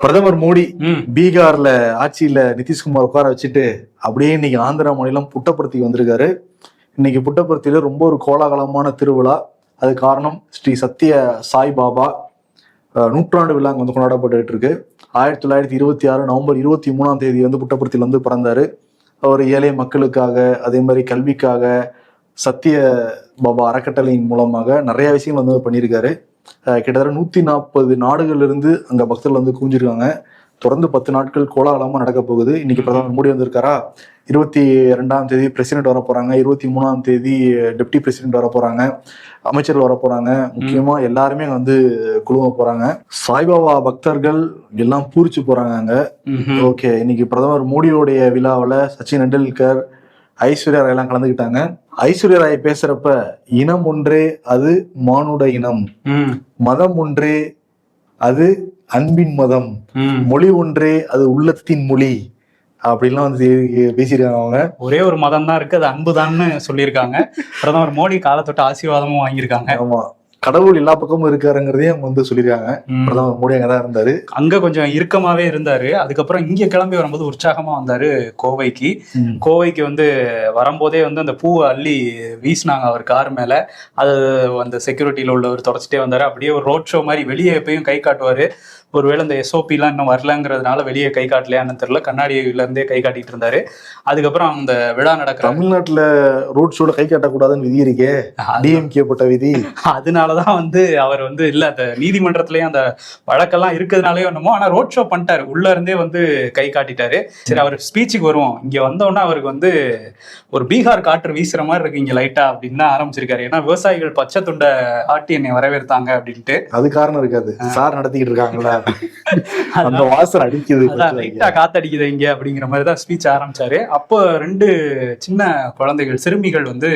பிரதமர் மோடி பீகார்ல ஆட்சியில நிதிஷ்குமார் உட்கார வச்சுட்டு அப்படியே இன்னைக்கு ஆந்திரா மாநிலம் புட்டபர்த்திக்கு வந்திருக்காரு. இன்னைக்கு புட்டபர்த்தியில ரொம்ப ஒரு கோலாகலமான திருவிழா. அது காரணம் ஸ்ரீ சத்ய சாய் பாபா நூற்றாண்டு விழா அங்க வந்து கொண்டாடப்பட்டுட்டு இருக்கு. ஆயிரத்தி தொள்ளாயிரத்தி இருபத்தி ஆறு நவம்பர் இருபத்தி மூணாம் தேதி வந்து புட்டபர்த்தியில வந்து பிறந்தாரு. அவர் ஏழை மக்களுக்காக அதே மாதிரி கல்விக்காக சத்திய பாபா அறக்கட்டளையின் மூலமாக நிறைய விஷயங்கள் வந்து பண்ணியிருக்காரு. கிட்டத்தட்ட நூத்தி நாற்பது நாடுகள்ல இருந்து அங்க பக்தர்கள் வந்து குவிஞ்சிருக்காங்க. தொடர்ந்து பத்து நாட்கள் கோலாகலமா நடக்க போகுது. இன்னைக்கு பிரதமர் மோடி வந்திருக்காரா? இருபத்தி ரெண்டாம் தேதி பிரசிடென்ட் வர போறாங்க. இருபத்தி மூணாம் தேதி டெப்டி பிரசிடென்ட் வர போறாங்க. அமைச்சர்கள் வர போறாங்க. முக்கியமா எல்லாருமே அங்க வந்து குழும போறாங்க. சாய்பாபா பக்தர்கள் எல்லாம் பூரிச்சு போறாங்க அங்க. ஓகே. இன்னைக்கு பிரதமர் மோடியோடைய விழாவில் சச்சின் டெண்டுல்கர் ஐஸ்வர்யா ராய் எல்லாம் கலந்துக்கிட்டாங்க. ஐஸ்வர்யா ராய் பேசுறப்ப இனம் ஒன்றே அது மானுட இனம். மதம் ஒன்றே அது அன்பின் மதம். மொழி ஒன்றே அது உள்ளத்தின் மொழி. அப்படின்லாம் வந்து பேசியிருக்காங்க அவங்க. ஒரே ஒரு மதம் தான் இருக்கு அது அன்புதான்னு சொல்லியிருக்காங்க. பிரதமர் மோடி காலத்தொட்ட ஆசீர்வாதமும் வாங்கியிருக்காங்க. ஆமா. கடவுள் எல்லா பக்கமும் இருக்காருங்கிறதையும் அவங்க வந்து சொல்லியிருக்காங்க. பிரதமர் மோடி அங்கதான் இருந்தாரு. அங்க கொஞ்சம் இறுக்கமாவே இருந்தாரு. அதுக்கப்புறம் இங்க கிளம்பி வரும்போது உற்சாகமா வந்தாரு கோவைக்கு. கோவைக்கு வந்து வரும்போதே வந்து அந்த பூவை அள்ளி வீசினாங்க அவர் கார் மேல. அது அந்த செக்யூரிட்டியில உள்ளவர் தொடச்சிட்டே வந்தாரு. அப்படியே ஒரு ரோட் ஷோ மாதிரி வெளியே எப்பயும் கை காட்டுவாரு. ஒருவேளை இந்த எஸ்ஓபிலாம் இன்னும் வரலங்கிறதுனால வெளியே கை காட்டலையான்னு தெரியல. கண்ணாடியில இருந்தே கை காட்டிட்டு இருந்தாரு. அதுக்கப்புறம் அந்த விழா நடக்கிற தமிழ்நாட்டுல ரோட் ஷோல கை காட்டக்கூடாதுன்னு விதி இருக்கே. டிஎம்கே போட்ட விதி. அதனாலதான் வந்து அவர் வந்து இல்ல அந்த நீதிமன்றத்திலயும் அந்த வழக்கெல்லாம் இருக்கிறதுனாலயோ என்னமோ ஆனா ரோட் ஷோ பண்ணிட்டாரு. உள்ள இருந்தே வந்து கை காட்டிட்டாரு. சரி அவர் ஸ்பீச்சுக்கு வருவோம். இங்க வந்தோடனே அவருக்கு வந்து ஒரு பீகார் காற்று வீசுற மாதிரி இருக்கு இங்க லைட்டா அப்படின்னு தான் ஆரம்பிச்சிருக்காரு. ஏன்னா விவசாயிகள் பச்சை துண்டை ஆட்டி என்னை வரவேற்றாங்க அப்படின்ட்டு. அது காரணம் இருக்காது. சார் நடத்திக்கிட்டு இருக்காங்கல்ல அந்த வாசனை அடிக்குது. லைட்டா காத்தடிக்குது இங்க அப்படிங்கிற மாதிரி தான் ஸ்பீச் ஆரம்பிச்சாரு. அப்போ ரெண்டு சின்ன குழந்தைகள் சிறுமிகள் வந்து.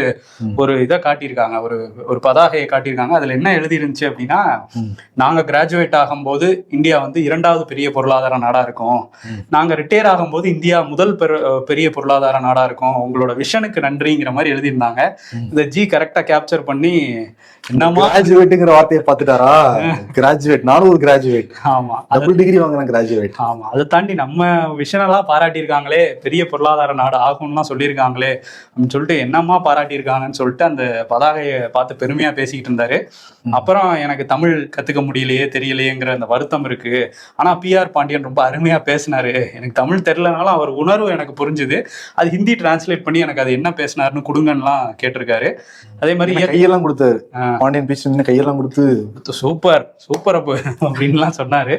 ஒரு இதை காட்டியிருக்காங்க. ஒரு ஒரு பதாகையை காட்டியிருக்காங்க. அதுல என்ன எழுதி இருந்துச்சு அப்படின்னா ம். நாங்க கிராஜுவேட் ஆகும்போது இந்தியா வந்து இரண்டாவது பெரிய பொருளாதார நாடா இருக்கும். ம். நாங்க ரிட்டையர் ஆகும்போது இந்தியா முதல் பெரு- பெரிய பொருளாதார நாடா இருக்கும். உங்களோட விஷனுக்கு நன்றிங்கிற மாதிரி எழுதியிருந்தாங்க. இந்த ஜி கரெக்டா கேப்சர் பண்ணி என்னமா கிராஜுவேட்டுங்கிற வார்த்தையை பார்த்துட்டாரா? கிராஜுவேட் நானும் ஒரு கிராஜுவேட் ஆமா. அது டபுள் டிகிரி வாங்கினேன் கிராஜுவேட் ஆமா. அதை தாண்டி நம்ம விஷனெல்லாம் பாராட்டியிருக்காங்களே பெரிய பொருளாதார நாடு ஆகும்லாம் சொல்லியிருக்காங்களே அப்படின்னு சொல்லிட்டு என்னம்மா பாராட்டியிருக்காங்கன்னு சொல்லிட்டு அந்த பதாகையை பார்த்து பெருமையா பேசிக்கிட்டு இருந்தாரு. அப்புறம் எனக்கு தமிழ் கத்துக்க முடியலையே தெரியலையேங்கிற அந்த வருத்தம் இருக்கு. ஆனா பிஆர் பாண்டியன் ரொம்ப அருமையா பேசினாரு. எனக்கு தமிழ் தெரியலனாலும் அவர் உணர்வு எனக்கு புரிஞ்சுது. அது ஹிந்தி டிரான்ஸ்லேட் பண்ணி எனக்கு அது என்ன பேசினாருன்னு கொடுங்கன்னுலாம் கேட்டிருக்காரு. அதே மாதிரி கையெல்லாம் கொடுத்தாரு. பாண்டியன் பேசி கையெல்லாம் கொடுத்து. சூப்பர் சூப்பர் அப்போ அப்படின்லாம் சொன்னாரு.